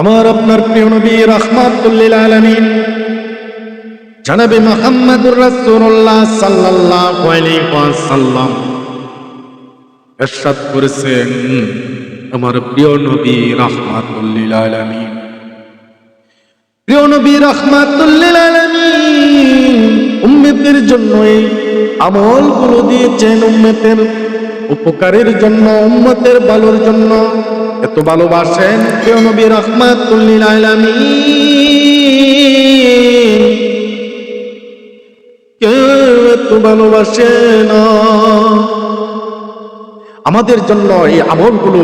আমার আপনার প্রিয় নবী রহমাতুল্লিল আলমিন জানাবে মোহাম্মদুর রাসূলুল্লাহ সাল্লাল্লাহু আলাইহি ওয়াসাল্লাম ইরশাদ করেছেন আমার প্রিয় নবী রহমাতুল্লিল আলমিন। প্রিয় নবী রহমাতুল্লিল আলমিন, উম্মতের জন্য এই আমলগুলো দিয়েছেন, উম্মতের উপকারের জন্য, উম্মতের ভালোর জন্য। এত ভালোবাসেন প্রিয় নবী রহমাতুল্লিল আলমিন। কেউ এত ভালোবাসে আমাদের জন্য এই আমলগুলো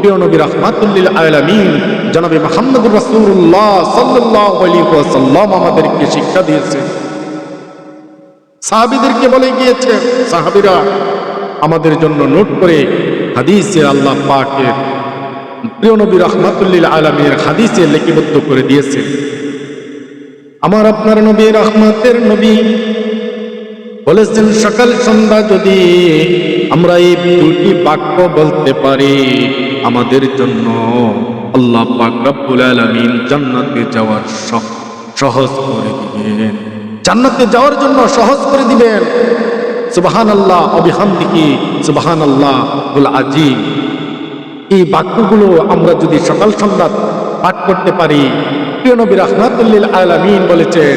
প্রিয় নবী রহমাতুল্লিল আলামিন জনাবি মোহাম্মদুর রাসূলুল্লাহ সাল্লাল্লাহু আলাইহি ওয়াসাল্লাম আমাদেরকে শিক্ষা দিয়েছে। সাহাবীদেরকে বলে গিয়েছে, সাহাবীরা আমাদের জন্য নোট করে হাদিসে আল্লাহ পাকের প্রিয় নবী রহমাতুল্লিল আলামিনের হাদিসে লিপিবদ্ধ করে দিয়েছে আমার আপনার নবী রহমাতের নবী বলেছেন, সকাল সন্ধ্যা যদি আমরা এই দুটি বাক্য বলতে পারি, আমাদের জন্য আল্লাহ পাক রব্বুল আলামিন জান্নাতে যাওয়ার সহ- সহজ করে দিবেন। জান্নাতে যাওয়ার জন্য সহজ করে দিবেন। সুবাহান আল্লাহ অবিহামদিকি সুবাহান আল্লাহ বুল এই বাক্যগুলো আমরা যদি সকাল সন্ধ্যা পাঠ করতে পারি, প্রিয় নবী রহমাতুল্লিল আলামিন বলেছেন,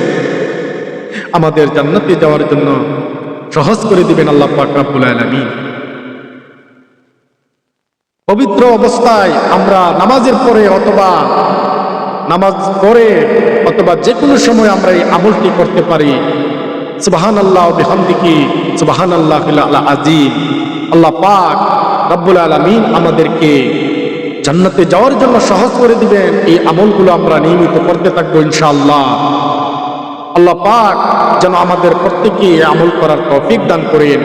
আমাদের জান্নাতে যাওয়ার জন্য সহজ করে দিবেন আল্লাহ পাক রব্বুল আলামিন। পবিত্র অবস্থায় আমরা নামাজের পরে অথবা নামাজ পড়ে অথবা যে কোনো সময় আমরা এই আমলটি করতে পারি। সুবাহান আল্লাহ বিহামদিকি সুবাহান আল্লাহ আল্লাহ আজিম আল্লাহ পাক রব্বুল আলামিন আমাদেরকে জান্নাতে যাওয়ার জন্য সহজ করে দিবেন। এই আমলগুলো আমরা নিয়মিত করতে থাকব ইনশাআল্লাহ। আল্লাহ পাক যেন আমাদের প্রত্যেকে আমল করার তৌফিক দান করেন।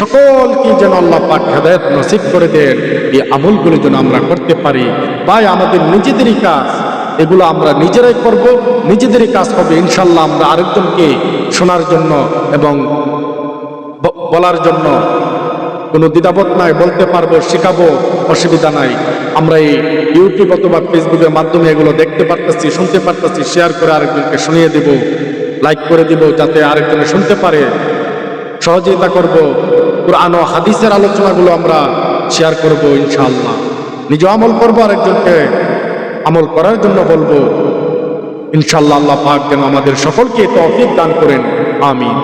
সকলকে যেন আল্লাহ পাক হেদায়ত নসিব করে দেন। এই আমলগুলো যেন আমরা করতে পারি। তাই আমাদের নিজেদেরই কাজ। এগুলো আমরা নিজেরাই করব, নিজেদেরই কাজ হবে, ইনশাল্লাহ আমরা আরেকজনকে শোনার জন্য এবং বলার জন্য কোনো দ্বিধাবোধ নাই, বলতে পারব, শেখাবো, অসুবিধা নাই। আমরা এই ইউটিউব অথবা ফেসবুকের মাধ্যমে এগুলো দেখতে পারতেছি, শুনতে পারতেছি শেয়ার করে আরেকজনকে শুনিয়ে দিব লাইক করে দিব, যাতে আরেকজনে শুনতে পারে। সহযোগিতা করব। কোরআন ও হাদিসের আলোচনাগুলো আমরা শেয়ার করব ইনশাআল্লাহ নিজে আমল করব আরেকজনকে। আমল করার জন্য বলব। ইনশাল্লাহ আল্লাহ পাক যেন আমাদের সকলকে তৌফিক দান করেন। আমিন।